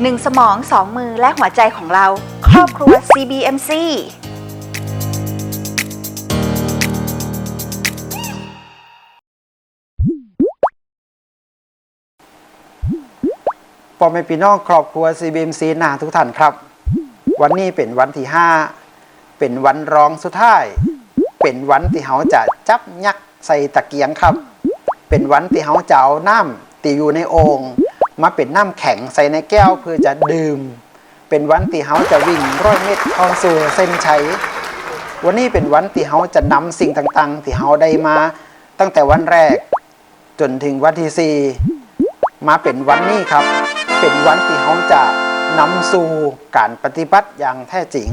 หนึ่งสมองสองมือและหัวใจของเรา ครอบครัว CBMC พ่อแม่พี่น้องครอบครัว CBMC นาทุกท่านครับ วันนี้เป็นวันที่ 5 เป็นวันรองสุดท้าย เป็นวันที่เขาจะจับยักษ์ใส่ตะเกียงครับ เป็นวันที่เขาจะเอาน้ำตีอยู่ในโอ่ง มาเป็นน้ำแข็งใส่ในแก้วเพื่อจะดื่ม เป็นวันที่เขาจะวิ่งร้อยเมตรเข้าสู่เส้นชัยวันนี้เป็นวันที่เขาจะนำสิ่งต่างๆ ที่เขาได้มาตั้งแต่วันแรก จนถึงวันที่4มาเป็นวันนี้ครับ เป็นวันที่เขาจะนำสู่การปฏิบัติอย่างแท้จริง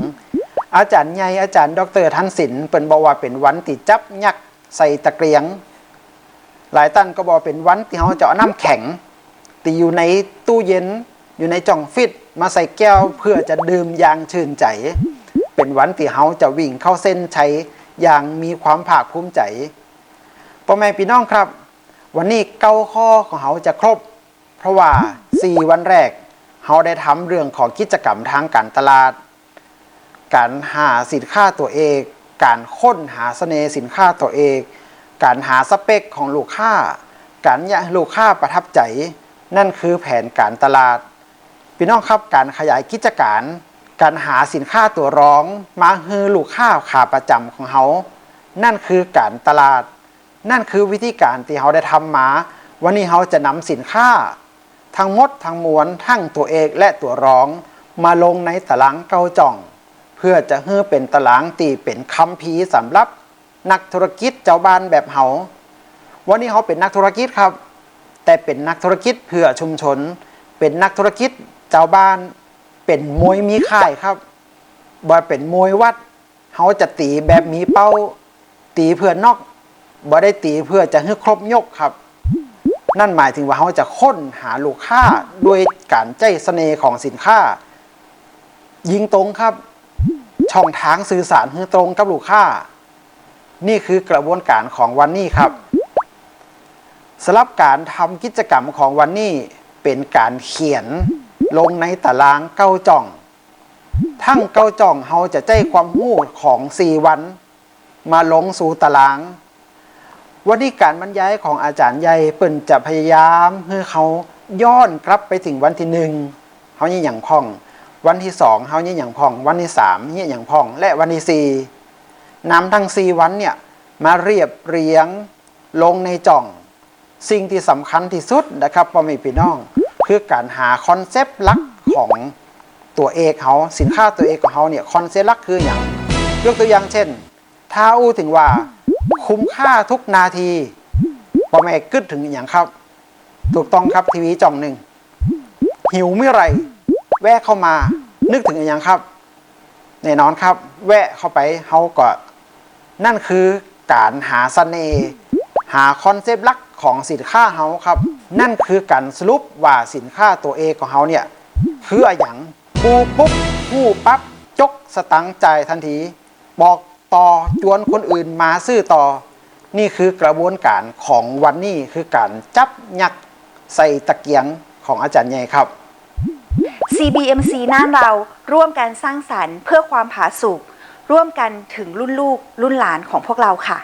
อาจารย์ใหญ่อาจารย์ ดรทันสินเป็นบอกว่าเป็นวันที่จับยักษ์ใส่ตะเกียง หลายท่านก็บอกเป็นวันที่เขาจะเอาน้ำแข็ง ตีอยู่ในตู้เย็น อยู่ในจ่องฟิต มาใส่แก้วเพื่อจะดื่มอย่างชื่นใจ เป็นวันที่เขาจะวิ่งเข้าเส้นชัยอย่างมีความภาคภูมิใจพ่อแม่พี่น้องครับ วันนี้เก้าข้อของเขาจะครบ เพราะว่า 4 วันแรกเขาได้ทำเรื่องของกิจกรรมทางการตลาด การหาสินค้าตัวเอง การค้นหาเสน่ห์สินค้าตัวเอง การหาสเปคของลูกค้า การยากให้ลูกค้าประทับใจ นั่นคือแผนการตลาด พี่น้องครับการขยายกิจการ การหาสินค้าตัวร้อง มาฮือลูกค้าขาประจำของเขา นั่นคือการตลาด นั่นคือวิธีการที่เขาได้ทำมา วันนี้เขาจะนำสินค้า ทั้งหมดทั้งมวลทั้งตัวเอกและตัวร้อง มาลงในตารางเกาจ่อง เพื่อจะเฮือเป็นตารางตีเป็นคำพีร์สำหรับ นักธุรกิจเจ้าบ้านแบบเขาวันนี้เขาเป็นนักธุรกิจครับ แต่เป็นนักธุรกิจเพื่อชุมชน เป็นนักธุรกิจเจ้าบ้าน เป็นมวยมีค่ายครับบ่เป็นมวยวัดเขาจะตีแบบมีเป้า ตีเพื่อนอกบ่ได้ตีเพื่อจะให้ครบยกครับ นั่นหมายถึงว่าเขาจะค้นหาลูกค้าด้วยการใจเสน่ห์ของสินค้า ยิงตรงครับ ช่องทางสื่อสารให้ตรงกับลูกค้า นี่คือกระบวนการของวันนี้ครับ สำหรับการทำกิจกรรมของวันนี้เป็นการเขียนลงในตารางเก้าจ่อง ทั้งเก้าจ่องเขาจะใจความรู้ของ4วัน มาลงสู่ตาราง วันนี้การบรรยายของอาจารย์ใหญ่เปิ่นจะพยายามให้เขาย้อนกลับไปถึงวันที่หนึ่งเขาเนี่ยอย่างพ่อง วันที่สองเขาเนี่ยอย่างพ่อง วันที่สามเนี่ยอย่างพ่อง และวันที่สี่นำทั้งสี่วันเนี่ยมาเรียบเรียงลงในจ่อง สิ่งที่สำคัญที่สุดนะครับพ่อแม่พี่น้อง คือการหาคอนเซปต์ลักของตัวเอกเขาสินค้าตัวเอกของเขาเนี่ยคอนเซปต์ลักคืออย่างยกตัวอย่างเช่น ถ้าอู้ถึงว่าคุ้มค่าทุกนาทีพ่อแม่กึดถึงอย่างครับ ถูกต้องครับทีวีจ่องหนึ่งหิวเมื่อไรแวะเข้ามานึกถึงอย่างครับแน่นอนครับ แวะเข้าไปเขาก็นั่นคือการหาเสน่ห์หาคอนเซปต์ลัก ของสินค้าเขาครับ นั่นคือการสรุปว่าสินค้าตัวเอของเขาเนี่ยคือออย่างปูปุ๊บผู้ปั๊บจกสตังค์จ่ายทันที บอกต่อจวนคนอื่นมาซื้อต่อ นี่คือกระบวนการของวันนี้คือการจับยักใส่ตะเกียงของอาจารย์ใหญ่ครับ CBMC น่านเราร่วมกันสร้างสรรค์เพื่อความผาสุกร่วมกันถึงรุ่นลูกรุ่นหลานของพวกเราค่ะ